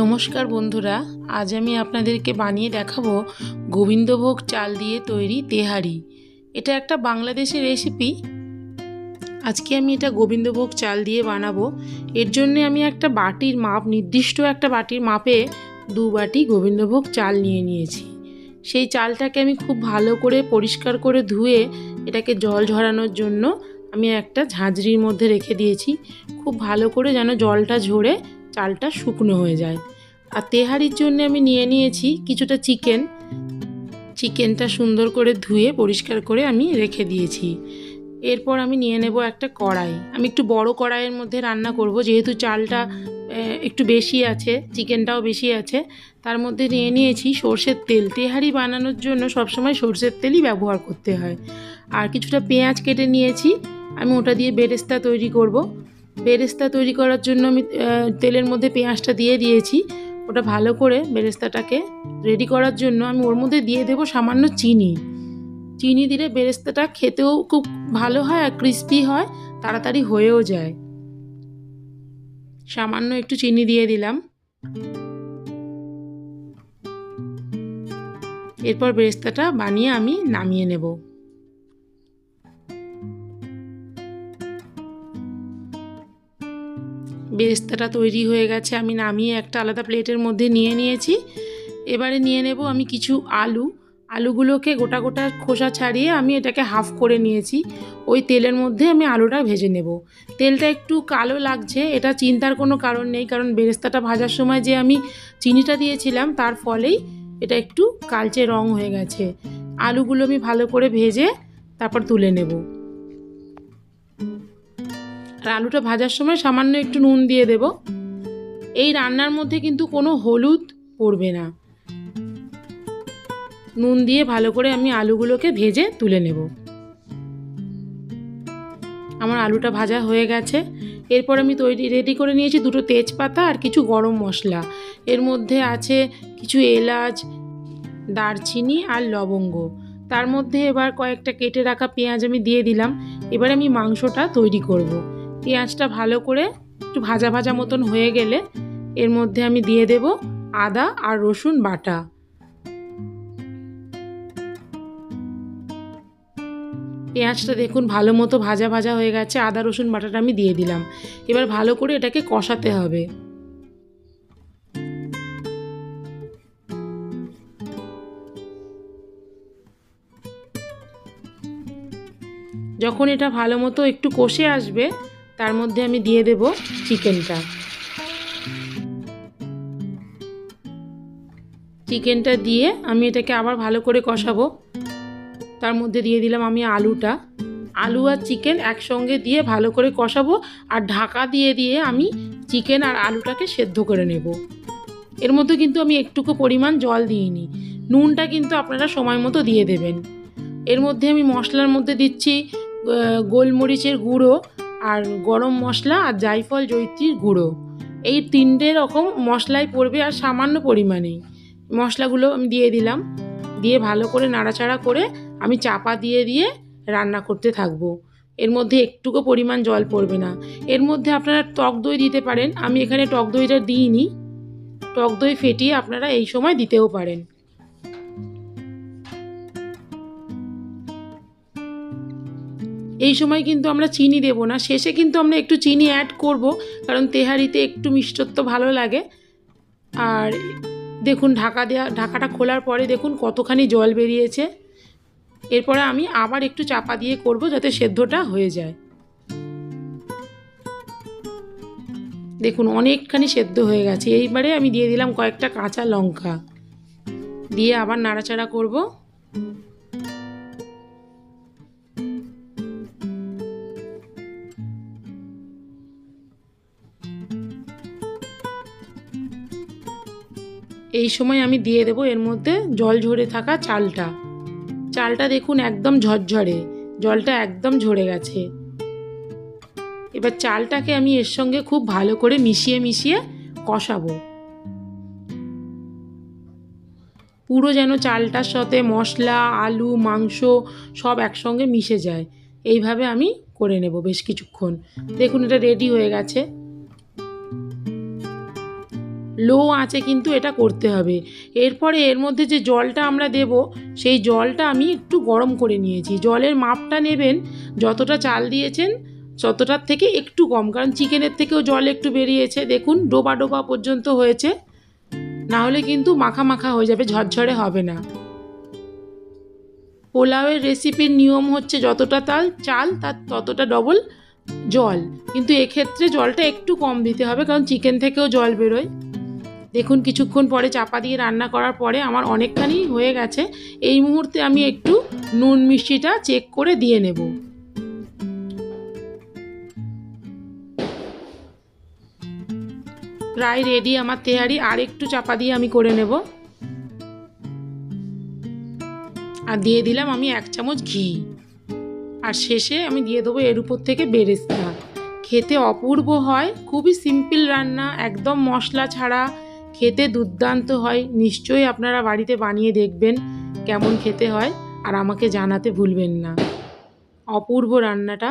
নমস্কার বন্ধুরা, আজ আমি আপনাদেরকে বানিয়ে দেখাবো গোবিন্দভোগ চাল দিয়ে তৈরি তেহারি। এটা একটা বাংলাদেশের রেসিপি আজকে আমি এটা গোবিন্দভোগ চাল দিয়ে বানাবো। এর জন্য আমি একটা বাটির মাপ, নির্দিষ্ট একটা বাটির মাপে দু বাটি গোবিন্দভোগ চাল নিয়ে নিয়েছি। সেই চালটাকে আমি খুব ভালো করে পরিষ্কার করে ধুয়ে এটাকে জল ঝরানোর জন্য আমি একটা ঝাঁঝরির মধ্যে রেখে দিয়েছি। খুব ভালো করে যেন জলটা ঝরে চালটা শুকনো হয়ে যায়। আর তেহারির জন্য আমি নিয়ে নিয়েছি কিছুটা চিকেন। চিকেনটা সুন্দর করে ধুয়ে পরিষ্কার করে আমি রেখে দিয়েছি। এরপর আমি নিয়ে নেব একটা কড়াই। আমি একটু বড় কড়াইয়ের মধ্যে রান্না করব, যেহেতু চালটা একটু বেশি আছে, চিকেনটাও বেশি আছে, তার মধ্যে নিয়ে নিয়েছি সর্ষের তেল। তেহারি বানানোর জন্য সবসময় সর্ষের তেলই ব্যবহার করতে হয়। আর কিছুটা পেঁয়াজ কেটে নিয়েছি, আমি ওটা দিয়ে বেরেস্তা তৈরি করব। বেরেস্তা তৈরি করার জন্য আমি তেলের মধ্যে পেঁয়াজটা দিয়ে দিয়েছি। ওটা ভালো করে বেরেস্তাটাকে রেডি করার জন্য আমি ওর মধ্যে দিয়ে দেবো সামান্য চিনি। চিনি দিলে বেরেস্তাটা খেতেও খুব ভালো হয় আর ক্রিস্পি হয়, তাড়াতাড়ি হয়েও যায়। সামান্য একটু চিনি দিয়ে দিলাম। এরপর বেরেস্তাটা বানিয়ে আমি নামিয়ে নেব। বেরেস্তাটা তৈরি হয়ে গেছে, আমি নামিয়ে একটা আলাদা প্লেটের মধ্যে নিয়ে নিয়েছি। এবারে নিয়ে নেব আমি কিছু আলু। আলুগুলোকে গোটা গোটা খোসা ছাড়িয়ে আমি এটাকে হাফ করে নিয়েছি। ওই তেলের মধ্যে আমি আলুটা ভেজে নেব। তেলটা একটু কালো লাগছে, এটা চিন্তার কোনো কারণ নেই, কারণ বেরেস্তাটা ভাজার সময় যে আমি চিনিটা দিয়েছিলাম, তার ফলেই এটা একটু কালচে রং হয়ে গেছে। আলুগুলো আমি ভালো করে ভেজে তারপর তুলে নেব। আর আলুটা ভাজার সময় সামান্য একটু নুন দিয়ে দেব। এই রান্নার মধ্যে কিন্তু কোনো হলুদ পড়বে না। নুন দিয়ে ভালো করে আমি আলুগুলোকে ভেজে তুলে নেব। আমার আলুটা ভাজা হয়ে গেছে। এরপর আমি তৈরি, রেডি করে নিয়েছি দুটো তেজপাতা আর কিছু গরম মশলা। এর মধ্যে আছে কিছু এলাচ, দারচিনি আর লবঙ্গ। তার মধ্যে এবার কয়েকটা কেটে রাখা পেঁয়াজ আমি দিয়ে দিলাম। এবার আমি মাংসটা তৈরি করব। পেঁয়াজটা ভালো করে একটু ভাজা ভাজা মতন হয়ে গেলে এর মধ্যে আমি দিয়ে দেব আদা আর রসুন বাটা। পেঁয়াজটা দেখুন ভালো মতো ভাজা ভাজা হয়ে গেছে, আদা, রসুন বাটাটা আমি দিয়ে দিলাম। এবার ভালো করে এটাকে কষাতে হবে। যখন এটা ভালো মতো একটু কষে আসবে তার মধ্যে আমি দিয়ে দেব চিকেনটা। চিকেনটা দিয়ে আমি এটাকে আবার ভালো করে কষাবো। তার মধ্যে দিয়ে দিলাম আমি আলুটা। আলু আর চিকেন একসঙ্গে দিয়ে ভালো করে কষাবো আর ঢাকা দিয়ে দিয়ে আমি চিকেন আর আলুটাকে সেদ্ধ করে নেব। এর মধ্যে কিন্তু আমি একটুকু পরিমাণ জল দিইনি। নুনটা কিন্তু আপনারা সময় মতো দিয়ে দেবেন। এর মধ্যে আমি মশলার মধ্যে দিচ্ছি গোলমরিচের গুঁড়ো আর গরম মশলা আর জায়ফল জৈত্রীর গুঁড়ো। এই তিনটে রকম মশলাই পড়বে আর সামান্য পরিমাণেই মশলাগুলো আমি দিয়ে দিলাম। দিয়ে ভালো করে নাড়াচাড়া করে আমি চাপা দিয়ে দিয়ে রান্না করতে থাকব। এর মধ্যে একটুকু পরিমাণ জল পড়বে না। এর মধ্যে আপনারা টক দই দিতে পারেন। আমি এখানে টক দইটা দিইনি। টক দই ফেটিয়ে আপনারা এই সময় দিতেও পারেন। এই সময় কিন্তু আমরা চিনি দেব না। শেষে কিন্তু আমরা একটু চিনি অ্যাড করব, কারণ তেহারিতে একটু মিষ্টত্ব ভালো লাগে। আর দেখুন, ঢাকা দেওয়া ঢাকাটা খোলার পরে দেখুন কতখানি জল বেরিয়েছে। এরপরে আমি আবার একটু চাপা দিয়ে করব যাতে সেদ্ধটা হয়ে যায়। দেখুন, অনেকখানি সেদ্ধ হয়ে গেছে। এইবারে আমি দিয়ে দিলাম কয়েকটা কাঁচা লঙ্কা। দিয়ে আবার নাড়াচাড়া করব। এই সময় আমি দিয়ে দেবো, এর মধ্যে জল ঝরে থাকা চালটা। চালটা দেখুন একদম ঝরঝরে, জলটা একদম ঝরে গেছে। এবার চালটাকে আমি এর সঙ্গে খুব ভালো করে মিশিয়ে মিশিয়ে কষাবো। পুরো যেন চালটার সাথে মশলা, আলু, মাংস সব একসঙ্গে মিশে যায়। এইভাবে আমি করে নেব বেশ কিছুক্ষণ। দেখুন এটা রেডি হয়ে গেছে। লো আঁচে কিন্তু এটা করতে হবে। এরপরে এর মধ্যে যে জলটা আমরা দেব, সেই জলটা আমি একটু গরম করে নিয়েছি। জলের মাপটা নেবেন, যতটা চাল দিয়েছেন ততটার থেকে একটু কম, কারণ চিকেনের থেকেও জল একটু বেরিয়েছে। দেখুন, ডোবা ডোবা পর্যন্ত হয়েছে। না হলে কিন্তু মাখা মাখা হয়ে যাবে, ঝরঝরে হবে না। পোলাওয়ের রেসিপির নিয়ম হচ্ছে, যতটা তাল চাল, তার ততটা ডবল জল। কিন্তু এক্ষেত্রে জলটা একটু কম দিতে হবে, কারণ চিকেন থেকেও জল বেরোয়। দেখুন, কিছুক্ষণ পরে চাপা দিয়ে রান্না করার পরে আমার অনেকখানি হয়ে গেছে। এই মুহূর্তে আমি একটু নুন মিষ্টিটা চেক করে দিয়ে নেব। প্রায় রেডি আমার তেহারি, আর একটু চাপা দিয়ে আমি করে নেব। আর দিয়ে দিলাম আমি এক চামচ ঘি। আর শেষে আমি দিয়ে দেবো এর উপর থেকে বেরেস্তা। খেতে অপূর্ব হয়, খুবই সিম্পল রান্না, একদম মশলা ছাড়া। খেতে দুর্দান্ত হয়। নিশ্চয়ই আপনারা বাড়িতে বানিয়ে দেখবেন কেমন খেতে হয় আর আমাকে জানাতে ভুলবেন না। অপূর্ব রান্নাটা